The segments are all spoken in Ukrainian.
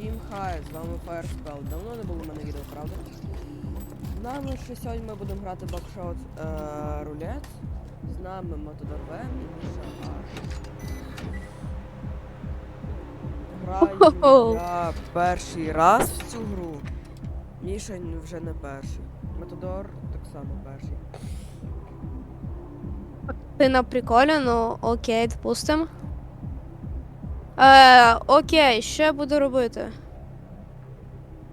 Всім хай, з вами Firespell. Давно не було в мене відео, правда? З нами ще сьогодні ми будемо грати бокшот е, рулет. З нами Мотодор Вен і Міша Аш. Граю я перший раз в цю гру. Міша вже не перший. Методор так само перший. Ти на приколі, ну окей, допустим. Е, окей, що я буду робити?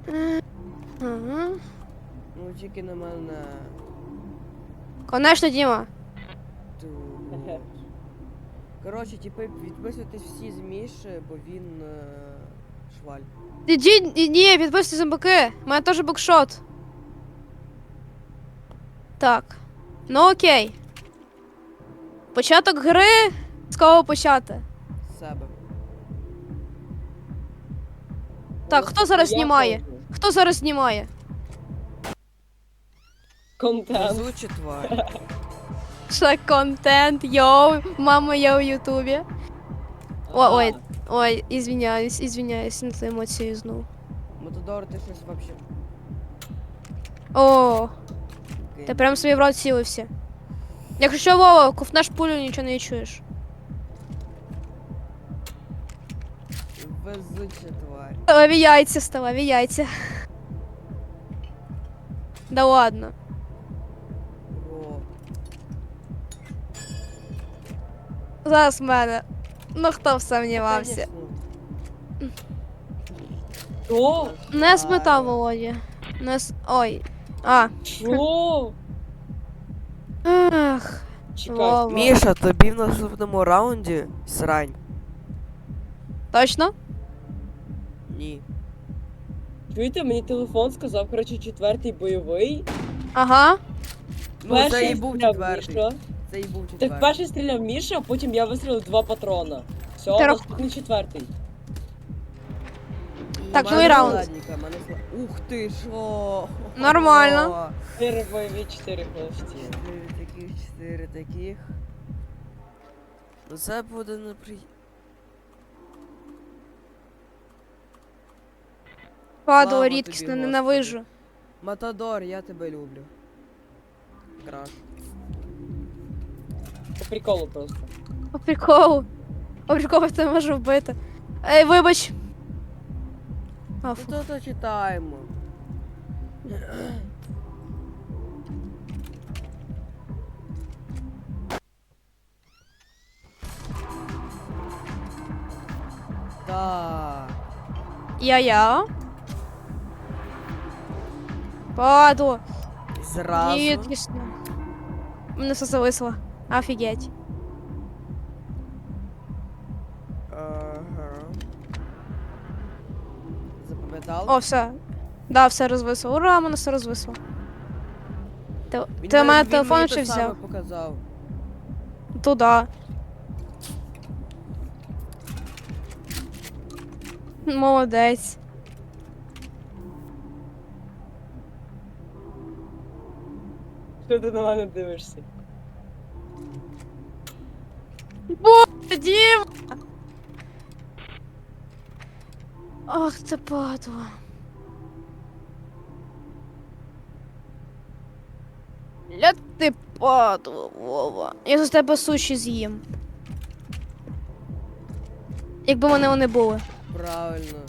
Е, Ага. Ну тільки на мене. Конечно, Діма. Тут. Коротше, типи, відписуйтесь всі з Міші, бо він е, шваль. Іди, ні, підписуйся зомбаки. У мене теж букшот. Так. Ну окей. Початок гри. З кого почати? З себе. Так, хто зараз знімає? Хто зараз знімає? Контент. Везуча тварь. Що контент, йоу, мама, я у Ютубі. О, ой, ой, ізвиняюсь, ізвиняюсь на цю емоцію знову. Мотодор, ти щось вообще. О, ти прям собі в рот цілився. Якщо що, Вова, ковнаш пулю, нічого не чуєш. Везуча тварь. Сталеві яйця, сталеві яйця. Да ладно. О, Зараз в мене. Ну хто б сумнівався. конечно. О, Не спитав Володя. Не с... Ой. А. що? Ах. Чекай. Вова. Міша, тобі в наступному раунді срань. Точно? Ні. Чуєте, мені телефон сказав, коротше, четвертий бойовий. Ага. Ну, це і був стріляв четвертий. Міша. Це і був Так четвертий. перший стріляв Міша, а потім я вистрілив два патрона. Все, Ти рах- наступний четвертий. Так, У другий мене раунд. складненько, мене сла- Ух ти, що? Нормально. Чотири бойові, чотири холості. Чотири таких, чотири таких. Ну це буде непри... Падало Слава тобі, ненавижу. Матадор, я тебе люблю. Краш. По приколу просто. По приколу. По приколу тебе можу вбити. Ей, вибач. А, Ну то то читаємо. Так. Я-я. Падло. Зразу. Рідкісно. Мене все зависло. Офігеть. Ага. О, все. Да, все розвисло. Ура, мене все розвисло. Ти, Він ти у мене він телефон мені чи те саме взяв? показав. Туда. Молодець. Що ти на мене дивишся? Дім! Ах, це падло. Ля ти падло, Вова. Я за тебе суші з'їм. Якби мене вони були. Правильно.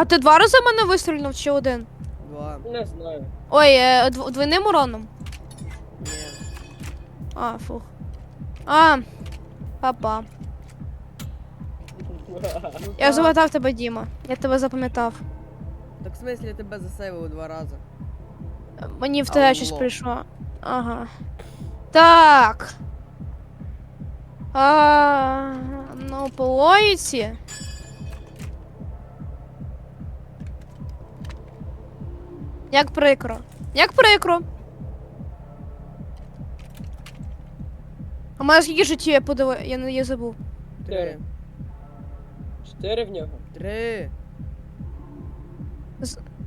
А ти два рази в мене вистрілив чи один? Два. Не знаю. Ой, е, дв- двойним уроном. Ні. А, фух. А, папа. Ну, Я так. запам'ятав тебе, Діма. Я тебе запам'ятав. Так в смислі я тебе засейвив два рази. Мені в те щось Алло. прийшло. Ага. Так. А, ну, по логіці. Як прикро. Як прикро. А мене скільки життів я подиви... Я не я забув. Три. Чотири в нього. Три.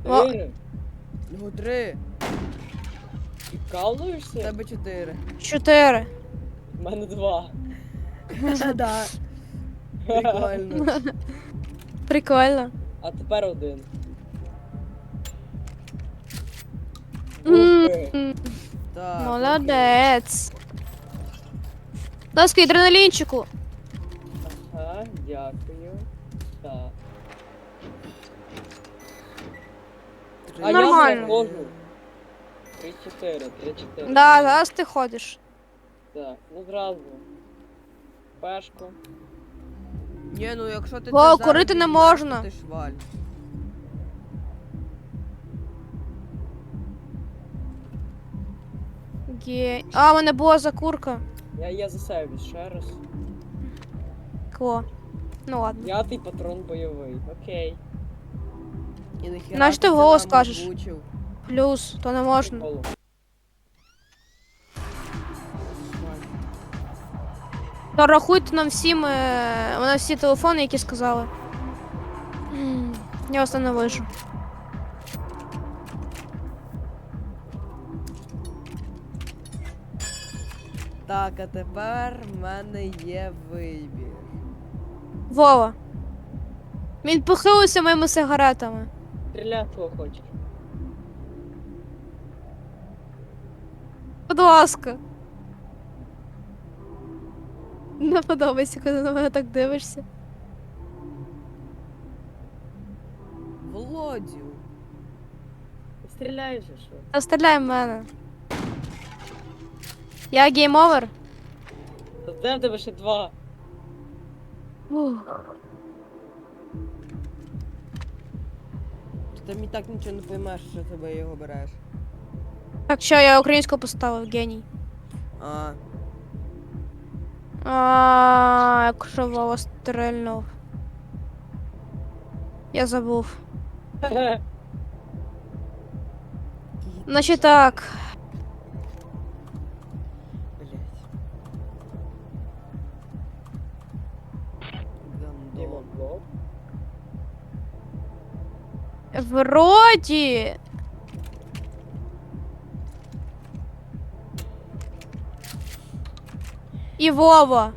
О. Чотири. Ну три. Ти У калуєшся? тебе чотири. Чотири. У мене два. Да. Прикольно. Прикольно. А тепер один. М, Так. Молодець. Ласка, адреналінчику. Ага, дякую. Так. А Нормально. я заходжу. 3-4, 3-4. Да, зараз ти ходиш. Так, ну зразу. Пешку. Ні, ну якщо ти Вау, це курити не візьмеш, можна. то Ти шваль. Ге... А, у мене була закурка. Я, я за себе ще раз. Кло. Ну ладно. П'ятий патрон бойовий. Окей. І нахіра Знаєш, ти голос нам кажеш. озвучив? Плюс, то не можна. Приколу. То рахуйте нам всім е... на всі телефони, які сказали. М, Я вас ненавижу. Так, а тепер в мене є вибір. Вова. Він похилився моїми сигаретами. Стріляй, кого хочеш. Будь ласка. Не подобається, коли на мене так дивишся. Володю. Стріляй же, що? Та стріляй в мене. Я гейм овер. Та де в тебе ще два? Ух. Ти мені так нічого не поймеш, що тебе його береш. Так, що я українську поставив, геній. А, А, якщо Вова стрельнув. Я забув. Значить так. Вроді. І Вова.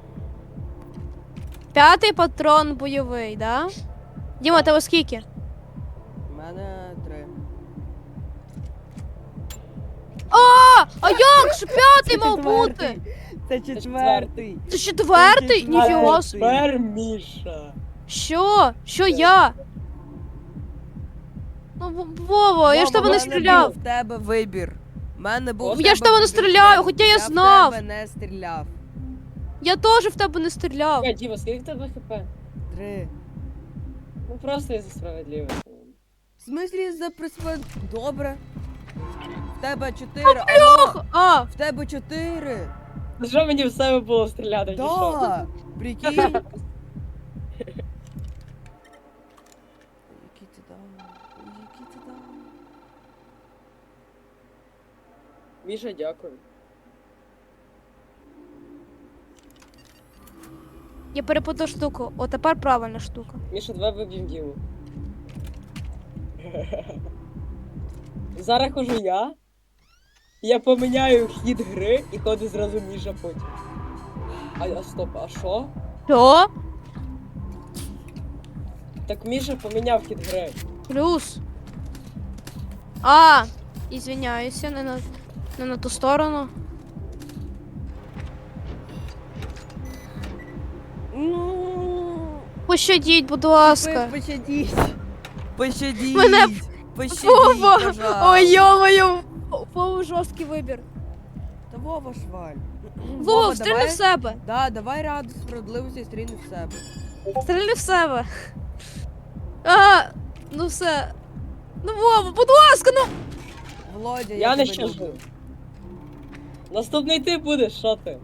П'ятий патрон бойовий, да? Діма, тебе скільки? У мене три. А! А як же п'ятий мав бути? Це четвертий. Це четвертий? Ніфіга собі. Тепер Міша. Що? Що я? Ну, В- Вова, я ж тебе не стріляв. був в тебе вибір. В мене був. в Я ж тебе не вибір. стріляю, хоча я знав. в тебе не стріляв. Я теж в тебе не стріляв. Чекай, Діма, скільки в тебе хп? Три. Ну просто я за справедливість. В смислі за присвоєння? Добре. В тебе чотири. Алло, А, в тебе чотири. Ну що мені в себе було стріляти? що? Да. Прикинь. Міша, дякую. я перепутав штуку. О, тепер правильна штука. Міша, давай виб'ємо Діму. Зараз хожу я. Я поміняю хід гри і ходить зразу Міша потім. А, а стоп, а що? Що? Так Міша поміняв хід гри. Плюс. А, ізвиняюся, не на, не на ту сторону. Ну, Пощадіть, будь ласка. ви Пощадіть. Пощадіть. Мене Пощадіть, Вова! пожалуйста. Ой, йо-моє! Вова жорсткий вибір. Та Вова шваль. Вова, стріли давай- в себе. Да, давай ради справедливості і стрільни в себе. Стріли в себе. А, ну все. Ну, Вова, будь ласка, ну. Володя, я, Я не тебе щажу. люблю. Наступний ти будеш, що ти?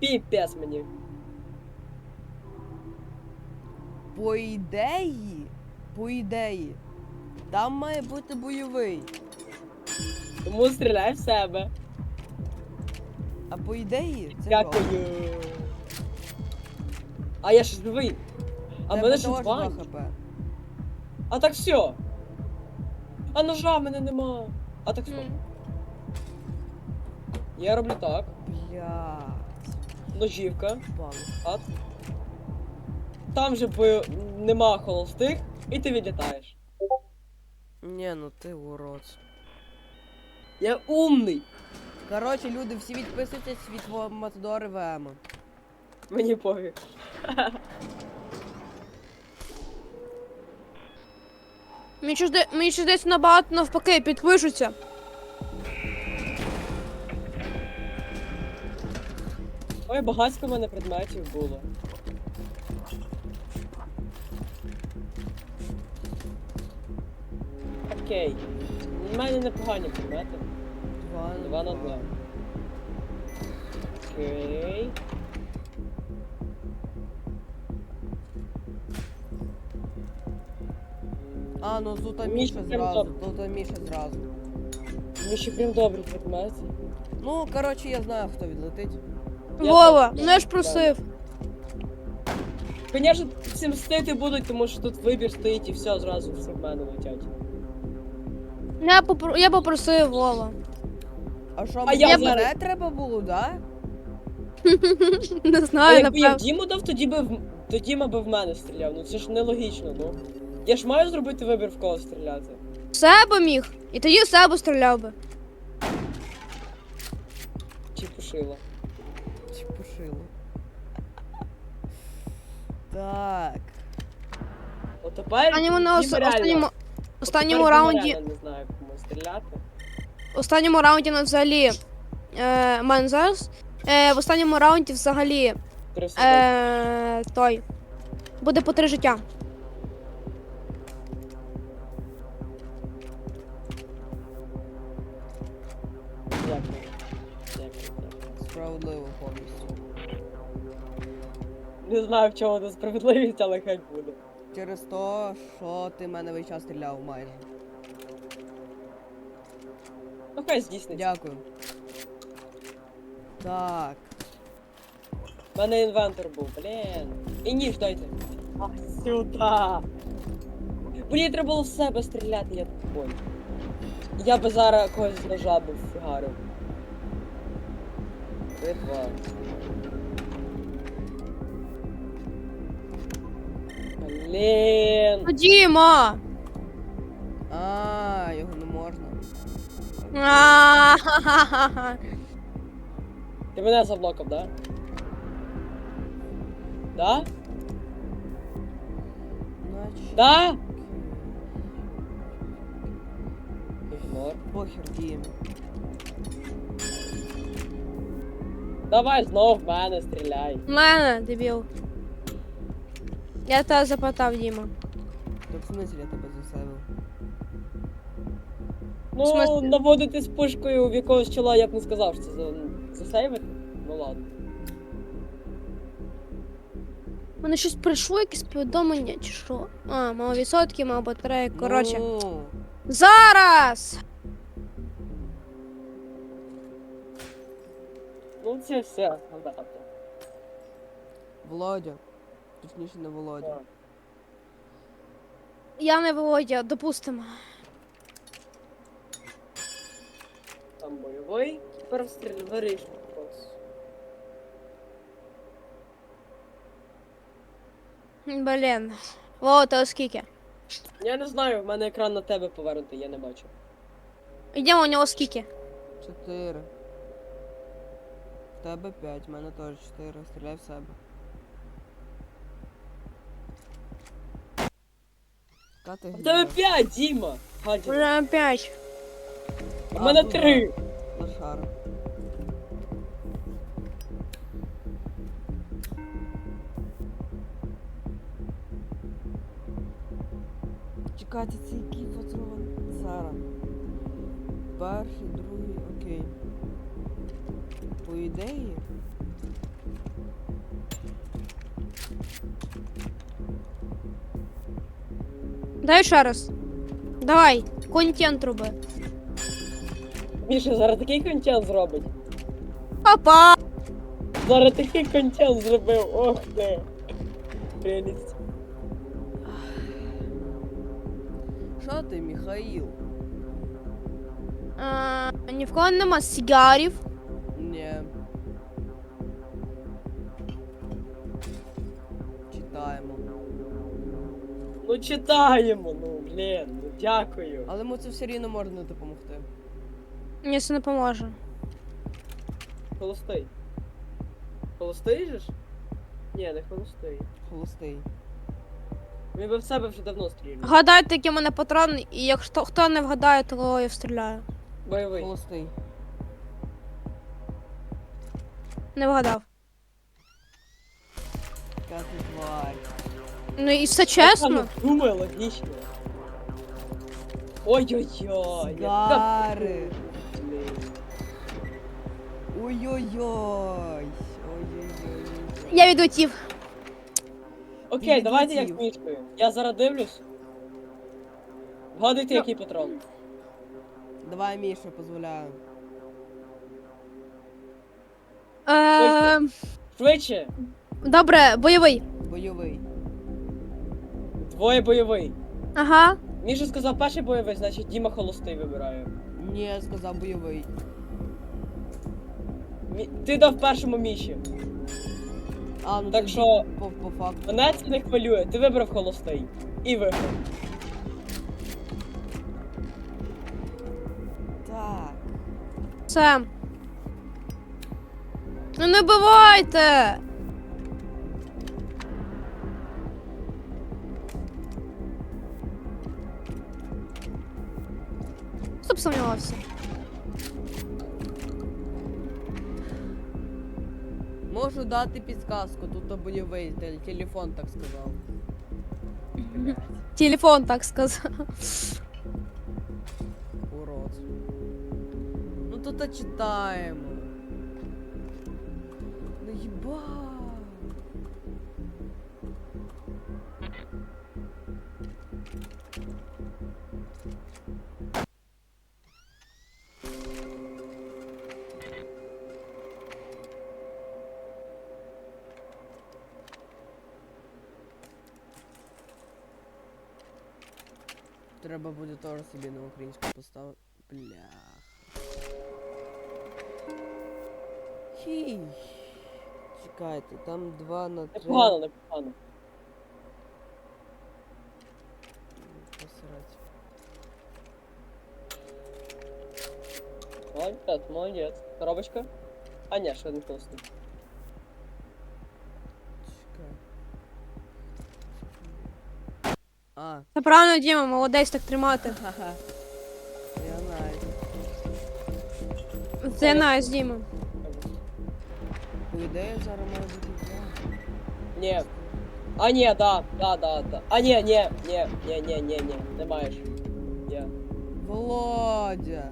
Піпець мені. По ідеї, по ідеї, там має бути бойовий. Тому стріляй в себе. А по ідеї, це Дякую. А я ж живий. А Тебе мене ще теж два. 2 хп. А так все. А ножа в мене нема. А так все. М. Я роблю так. Блядь. Ножівка. Банк. От. Там же бо нема холостих, і ти відлітаєш. Ні, ну ти урод. Я умний. Коротше, люди, всі відписуйтесь від Матадори ВМ. Мені пофіг. Мені щось зда- Мені щось здається набагато навпаки, підпишуться. Ой, багатько в мене предметів було. Окей. У мене непогані предмети. Два Два на два. Окей. А, ну тут Міша зразу, тут Міша зразу. Мені ще прям добрі предмети. Ну, коротше, я знаю, хто відлетить. Я Вова, теж. ну ж просив. Звісно, всім мстити будуть, тому що тут вибір стоїть і все зразу всі в мене летять. Я, попро... я попросив Вова. А що, А мені я мене треба було, да? Не А знаю, якби я в напевно. Діму дав, тоді би в... тоді би в мене стріляв. Ну це ж нелогічно, ну. Я ж маю зробити вибір в кого стріляти. В себе міг. І тоді в себе стріляв би. Чи пошила. Чи пошило? Так. От тепер. Останньому, на ос... Останньому... останньому раунді. реально не знаю, кому стріляти. В останньому раунді на взагалі. Е, мене зараз. Е, в останньому раунді взагалі. Три секунди. Е, той. Буде по три життя. Дякую. Дякую, дякую. Справедливо повністю. Не знаю, в чому тут справедливість, але хай буде. Через то, що ти мене весь час стріляв майже. Ну хай здійсниться. Дякую. Так. У мене інвентор був, блін. І ніж дайте. А, сюда. Блін, треба було в себе стріляти, я тупой. Я би зараз когось з ножа би фігарив. Три, два. Блін. Ну, Діма! А, його не можна. А-ха-ха-ха. Ти мене заблокав, да? Да? Значить. Да? Похер діємо. Давай знов в мене стріляй. В Мене, дебіл. Я тебе запитав, Діма. Так в смислі я тебе засейвив. Ну, смислі? наводити з пушкою в якогось чола я б не сказав, що це за, засейвити. Ну ладно. У мене щось прийшло, якесь повідомлення, чи що? А, мало відсотків, мало батареї. Коротше. Ну, Зараз! Ну це все. Гандата. Володя. Точніше не Володя. Я не Володя, допустимо. Там бойовий. Тепер стріл вирішив просто. Блін. Вова, то скільки? Я не знаю, в мене екран на тебе повернутий, я не бачу. Йдемо у нього скільки? Чотири. В тебе п'ять, в мене теж чотири. Стріляй в себе. Яка ти В тебе гніда? п'ять, Діма! Гадін. Вже п'ять. А в мене А, ну три. Лошара. Чекайте, це який патрон? Зараз. Перший, другий, окей. По ідеї. Дай ще раз. Давай, контент роби. Міша зараз такий контент зробить. Папа! Зараз такий контент зробив, ох ти. Прелість. Що ти, Михаїл? А, ні в кого нема сигарів. Ну читаємо, ну блін, ну дякую. Але йому це все рівно може не допомогти. Ні, це не поможе. Холостий. Холостий же ж? Ні, не холостий. Холостий. Він би в себе вже давно стріляв. Гадайте, який у мене патрон, і якщо хто не вгадає, то я встріляю. Бойовий. Холостий. Не вгадав. Яка ти тварь. Ну і все чесно. Думаю, логічно. Ой-ой-ой. яка. Ой-ой-ой. Ой-ой-ой. Я відлетів. Окей, давайте як відлетів. мішкою. Я зараз дивлюсь. Вгадуйте, який патрон. Давай, Міша, дозволяю. Е, Швидше. добре, бойовий. Бойовий. Двоє бойовий. Ага. Міша сказав перший бойовий, значить Діма холостий вибирає. Ні, я сказав бойовий. Мі... Ти дав першому Міші. А, ну Так тоді що- По, по факту. Мене це не хвилює, ти вибрав холостий. І виграв. Так. Все. Ну не бивайте! Сумнівався? Можу дати підсказку, тут то бойовий, те- телефон так сказав. Телефон так сказав. Урод. Ну тут читаємо. Ну Треба буде теж собі на українську поставити. Блях. Хій. Чекайте, там два на три. Непогано, непогано. Посрать. Молодець, молодець. Коробочка? А ні, ще один холостий. А, Та правильно, Діма, молодець так тримати. ха-ха. Я знаю. Це найс, Діма. По ідеї зараз має бути я. Ні. А ні, да, да, да, да. А ні, ні, ні, ні, ні, ні, ні, не маєш. Ні. Володя!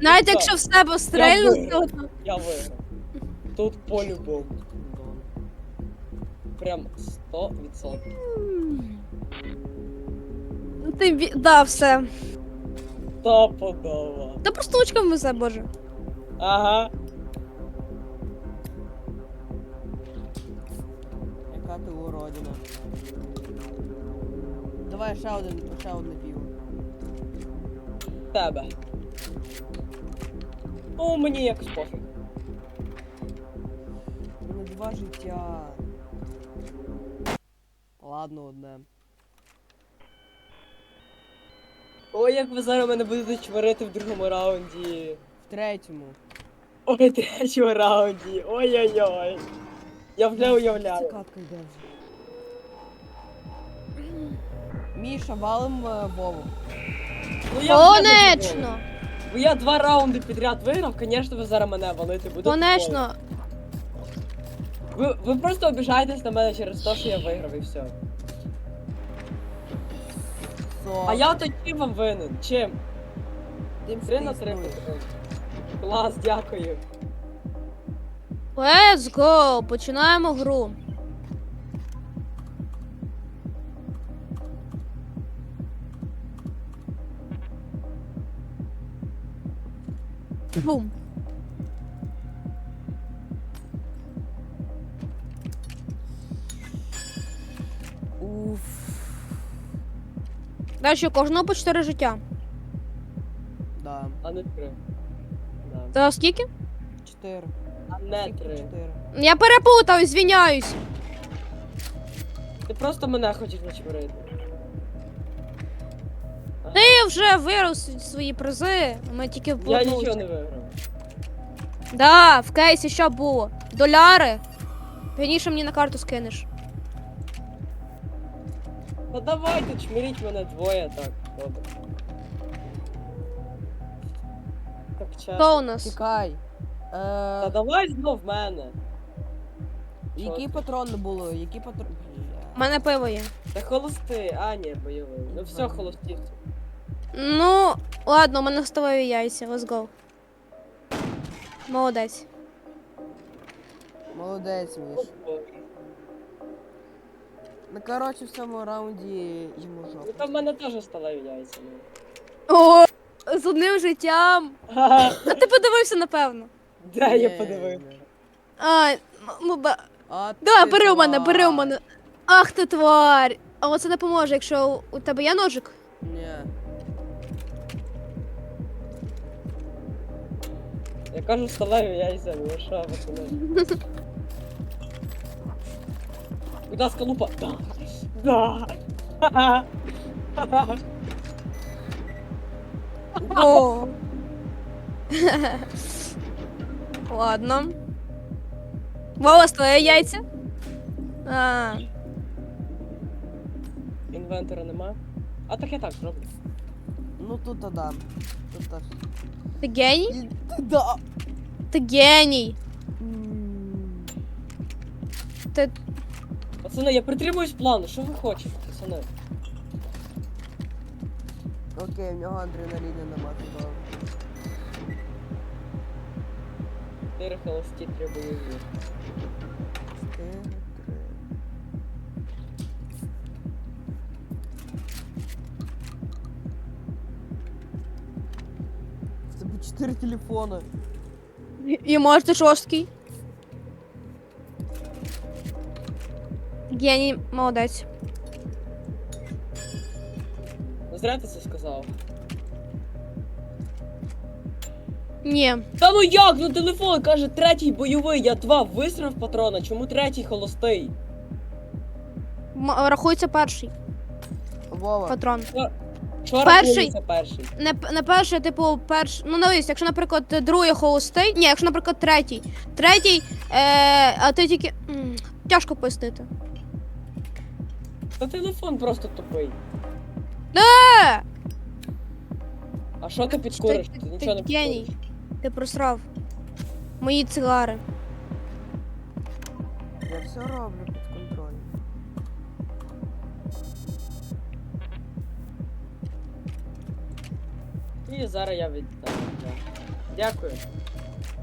Навіть що? якщо в себе стрельну, то Я виграв. Тут по-любому. Прям 100%. Ти ві- да, все. Стопудово. Та просто лучком везе, боже. Ага. Яка ти уродина. Давай ще один, ще одне пиво. Тебе. Ну, мені якось пофіг. У мене два життя. Ладно, одне. Ой, як ви зараз мене будете чварити в другому раунді. В третьому. Ой, в третьому раунді. Ой-ой-ой. Я вже Це уявляю. катка йде вже. Міша, валим е, Вову. Ну, я вже. Конечно! Бо я два раунди підряд виграв, звісно, ви зараз мене валити будете. Конечно! Ви, ви просто обіжаєтесь на мене через те, що я виграв і все. Со. А я то чим вам винен? Чим? Тим, що Три ти на три. існуєш. Клас, дякую. Let's go! Починаємо гру. Бум. Далі у кожного по 4 життя. Да. А не три. Да. Та скільки? Чотири. А не Тільки три. Чотири. Я переплутав, звіняюсь. Ти просто мене хочеш начмирити. Ага. Ти вже вирос свої призи. Ми тільки в Я нічого не виграв. Да, в кейсі що було? Доляри. Пізніше мені на карту скинеш. Ну давайте, чмиріть мене двоє так. Добре. Так чесно. Хто у нас? Тікай. Та Е, давай знов в мене. які патрони були? Які патрони? У мене пиво є. Та холости, а ні, бойовий. Ну все, Ага. Ну, ладно, у мене столові яйця, let's go. Молодець. Молодець, Міш. Ну, коротше, в цьому раунді йому Ну жопу. там в мене теж сталеві яйця. ну. О, з одним життям. Ха-ха. А ти подивився, напевно. Де я подивився? А, ну, ба- А да, ти бери у мене, бери у мене. Ах ти тварь. Але це не поможе, якщо у тебе є ножик. Ні. Я кажу сталеві яйця, ну що, пацани. Будь ласка, лупа. Да. Да. Ха-ха. Ха-ха. О! Ладно. Волос, твоє яйця? А, Інвентора нема. А так я так зроблю. Ну тут то да. Тут то... ти геній? І- Да. Ти геній. М. Ти Пацани, я притримуюсь плану, що ви хочете, пацани? Окей, в нього адреналіну нема такого. Чотири холості, три бойові. Чотири, три. В Тебе чотири телефони. І може ти жорсткий. Геній, молодець. Зря ти це сказав. Ні. Та ну як? Ну телефон каже третій бойовий, я два вистрав патрона, чому третій холостий? М- рахується перший Вова. патрон. Що Перший. рахується перший? Не, п- не перший, а типу, перш. Ну, дивись, якщо, наприклад, другий холостий. Ні, якщо, наприклад, третій. Третій, е, а ти тільки. м, Тяжко пояснити. Та телефон просто тупий. Е! А що ти підкуриш? ти, Ти ти нічого не геній. підкуриш. Ти просрав. Мої цигари. Я все роблю під контролем. І зараз я від... так, да. Дякую.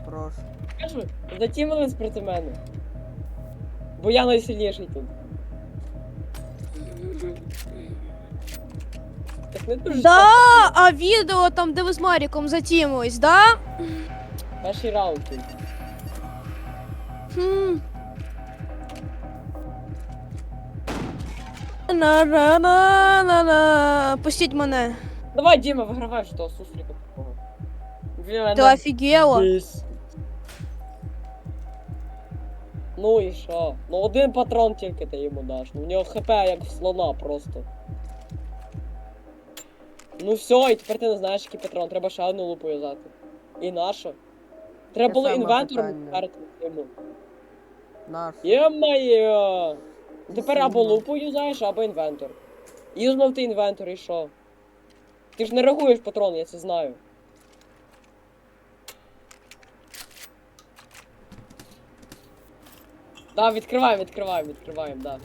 Прошу. Кажу, затімились проти мене. Бо я найсильніший тут. Не дуже Да, а відео там, де ви з Маріком затімились, да? Перший раунд тут. Хм. На-на-на-на-на. Пустіть мене. Давай, Діма, вигравай ж того суслика такого. Мене Ти офігела? бісить. Ну і що? Ну один патрон тільки ти йому даш. Ну, у нього хп як в слона просто. Ну все, і тепер ти не знаєш, який патрон, треба ще одну лупу взяти. І нащо? Треба Те було саме інвентором питання. перед йому. Наш. Є-моє! Тепер або лупу юзаєш, або інвентор. Юзнув ти інвентор і що? Ти ж не рахуєш патрон, я це знаю. Да, відкриваємо, відкриваємо, відкриваємо, да.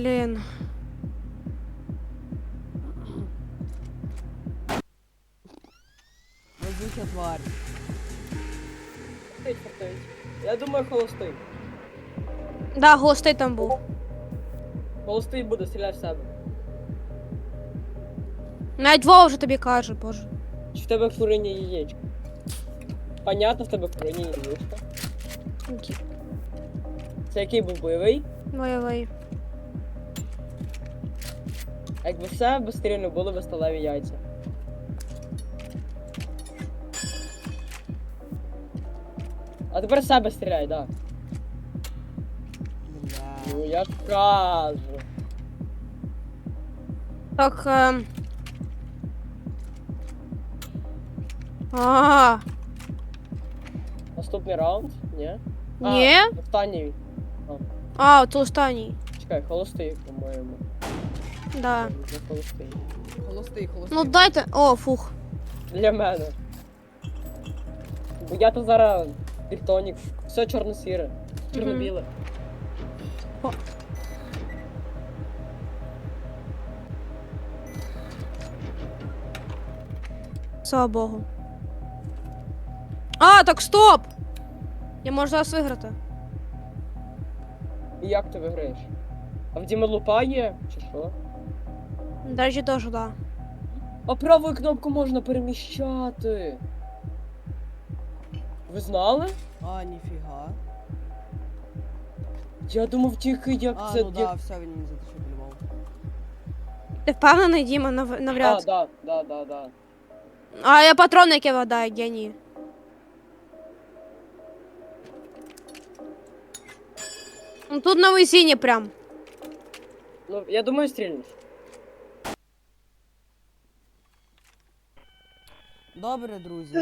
Блін. Везуча тварь. Я думаю, холостий. Да, гостей там був. Холостий буде стріляти в себе. Навіть Вова вже тобі каже, боже. Чи в тебе курині яєчко? Понятно, в тебе курині яєчко. Це який був бойовий? Бойовий. Якби все безстрільно були би сталеві яйця. А тепер себе стріляй, да. Ну я ж кажу. Так. ем. А, Наступний раунд? Ні? Ні. А, останній. а, це останній. Чекай, холостий, по-моєму. Да. Холостий. Холостий, холостий. Ну дайте. О, фух. Для мене. Бо я то зараз Дельтонік. Все чорно-сіре. Чорно-біле. Слава Богу. А, так стоп! Я можу зараз виграти. І як ти виграєш? А в Діми лупа є? Чи що? До речі, теж, да. А правою кнопку можна переміщати. Ви знали? А, ніфіга. Я думав тільки як А, це. ну як... да, все, він мені заточив по-любому. Ти впевнений, Діма, нав... А, навряд. да, да, да, да. А я патрони, які видаю, генії. Ну тут на весінні прям. Ну, я думаю, стрільнеш. Добре, друзі.